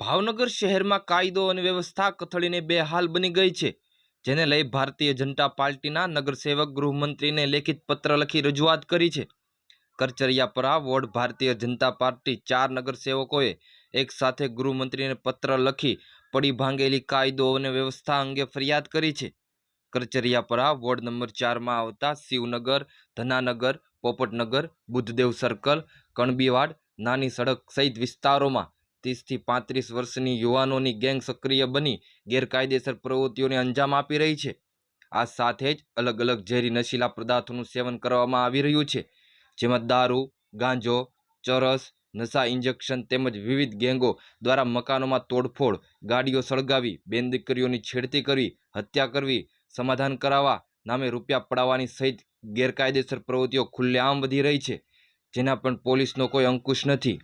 ભાવનગર શહેરમાં કાયદો અને વ્યવસ્થા કથળીને બેહાલ બની ગઈ છે, જેને લઈ ભારતીય જનતા પાર્ટીના નગરસેવક ગૃહમંત્રીને લેખિત પત્ર લખી રજૂઆત કરી છે. કરચરિયાપરા વોર્ડ ભારતીય જનતા પાર્ટી ચાર નગરસેવકોએ એક સાથે ગૃહમંત્રીને પત્ર લખી પડી ભાંગેલી કાયદો અને વ્યવસ્થા અંગે ફરિયાદ કરી છે. કરચરિયાપરા વોર્ડ નંબર ચારમાં આવતા શિવનગર, ધનાનગર, પોપટનગર, બુદ્ધદેવ સર્કલ, કણબીવાડ, નાની સડક સહિત વિસ્તારોમાં ત્રીસથી પાંત્રીસ વર્ષની યુવાનોની ગેંગ સક્રિય બની ગેરકાયદેસર પ્રવૃત્તિઓને અંજામ આપી રહી છે. આ સાથે જ અલગ અલગ ઝેરી નશીલા પદાર્થોનું સેવન કરવામાં આવી રહ્યું છે. જેમાં દારૂ, ગાંજો, ચરસ, નશા ઇન્જેક્શન તેમજ વિવિધ ગેંગો દ્વારા મકાનોમાં તોડફોડ, ગાડીઓ સળગાવી બેન દીકરીઓની છેડતી કરવી હત્યા કરવી, સમાધાન કરાવવા નામે રૂપિયા પડાવવાની સહિત ગેરકાયદેસર પ્રવૃત્તિઓ ખુલ્લેઆમ વધી રહી છે. જેના પણ પોલીસનો કોઈ અંકુશ નથી.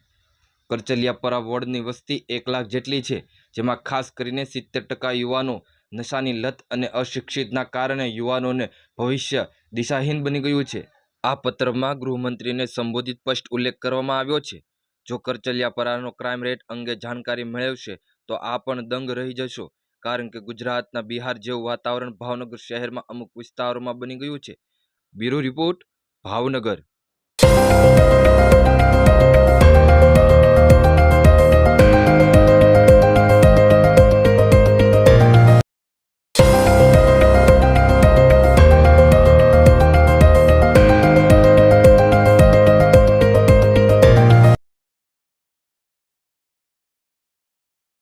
કરચલિયાપરા વોર્ડની વસ્તી એક લાખ જેટલી છે, જેમાં ખાસ કરીને સિત્તેર ટકા યુવાનો નશાની લત અને અશિક્ષિતના કારણે યુવાનોને ભવિષ્ય દિશાહીન બની ગયું છે. આ પત્રમાં ગૃહમંત્રીને સંબોધિત સ્પષ્ટ ઉલ્લેખ કરવામાં આવ્યો છે. જો કરચલિયાપરાનો ક્રાઇમ રેટ અંગે જાણકારી મેળવશે, તો આ પણ દંગ રહી જશો, કારણ કે ગુજરાતના બિહાર જેવું વાતાવરણ ભાવનગર શહેરમાં અમુક વિસ્તારોમાં બની ગયું છે. Bureau report, Bhavnagar.